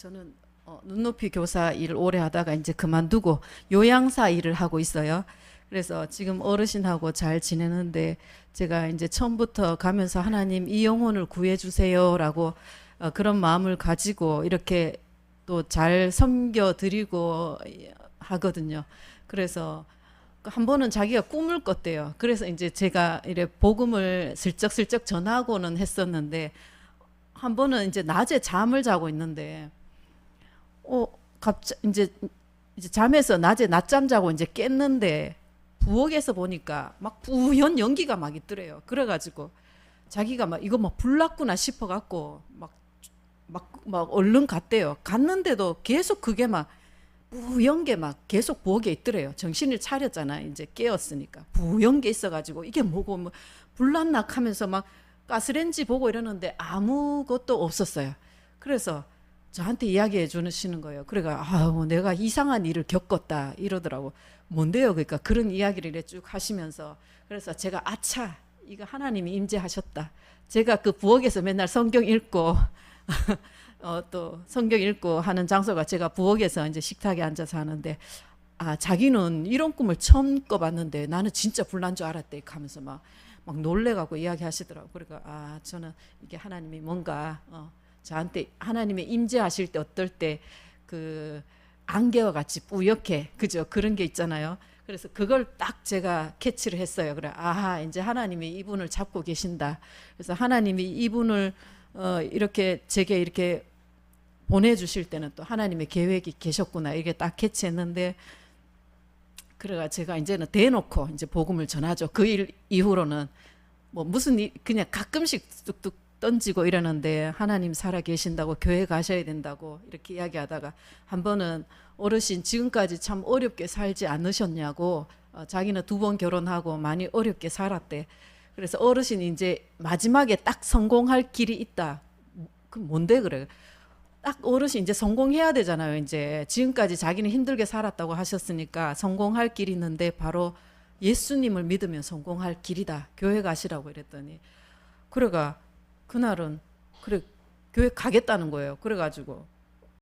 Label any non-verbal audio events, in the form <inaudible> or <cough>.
저는 어, 눈높이 교사 일을 오래 하다가 이제 그만두고 요양사 일을 하고 있어요. 그래서 지금 어르신하고 잘 지내는데 제가 이제 처음부터 가면서 하나님 이 영혼을 구해 주세요라고 어, 그런 마음을 가지고 이렇게 또 잘 섬겨 드리고 하거든요. 그래서 한 번은 자기가 꿈을 꿨대요. 그래서 이제 제가 이래 복음을 슬쩍슬쩍 전하고는 했었는데 한 번은 이제 낮에 잠을 자고 있는데 어 갑자 이제 이제 잠에서 낮에 낮잠 자고 이제 깼는데 부엌에서 보니까 막 부연 연기가 막 있더래요. 그래가지고 자기가 막 이거 막 불났구나 싶어갖고 막 막 막 얼른 갔대요. 갔는데도 계속 그게 막 부연 게 막 계속 부엌에 있더래요. 정신을 차렸잖아. 이제 깨었으니까 부연 게 있어가지고 이게 뭐고 뭐 불났나 하면서 막 가스렌지 보고 이러는데 아무것도 없었어요. 그래서 저한테 이야기해 주시는 거예요. 그래가 아우 내가 이상한 일을 겪었다 이러더라고. 뭔데요? 그러니까 그런 이야기를 쭉 하시면서 그래서 제가 아차 이거 하나님이 임재하셨다. 제가 그 부엌에서 맨날 성경 읽고 <laughs> 어, 또 성경 읽고 하는 장소가 제가 부엌에서 이제 식탁에 앉아서 하는데 아 자기는 이런 꿈을 처음 꿔봤는데 나는 진짜 불난 줄 알았대 하면서 막 막 놀래가고 이야기하시더라고. 그러니까 아 저는 이게 하나님이 뭔가 어, 저한테 하나님의 임재하실 때 어떨 때 그 안개와 같이 뿌옇게 그죠 그런 게 있잖아요. 그래서 그걸 딱 제가 캐치를 했어요. 그래 아 이제 하나님이 이분을 잡고 계신다. 그래서 하나님이 이분을 어, 이렇게 제게 이렇게 보내주실 때는 또 하나님의 계획이 계셨구나 이게 딱 캐치했는데 그래가 제가 이제는 대놓고 이제 복음을 전하죠. 그 일 이후로는 뭐 무슨 일 그냥 가끔씩 뚝뚝 던지고 이러는데 하나님 살아 계신다고 교회 가셔야 된다고 이렇게 이야기하다가 한 번은 어르신 지금까지 참 어렵게 살지 않으셨냐고 어, 자기는 두 번 결혼하고 많이 어렵게 살았대. 그래서 어르신이 이제 마지막에 딱 성공할 길이 있다. 그 뭔데 그래? 딱 어르신 이제 성공해야 되잖아요. 이제 지금까지 자기는 힘들게 살았다고 하셨으니까 성공할 길이 있는데 바로 예수님을 믿으면 성공할 길이다. 교회 가시라고 이랬더니 그래가 그날은 그래 교회 가겠다는 거예요. 그래가지고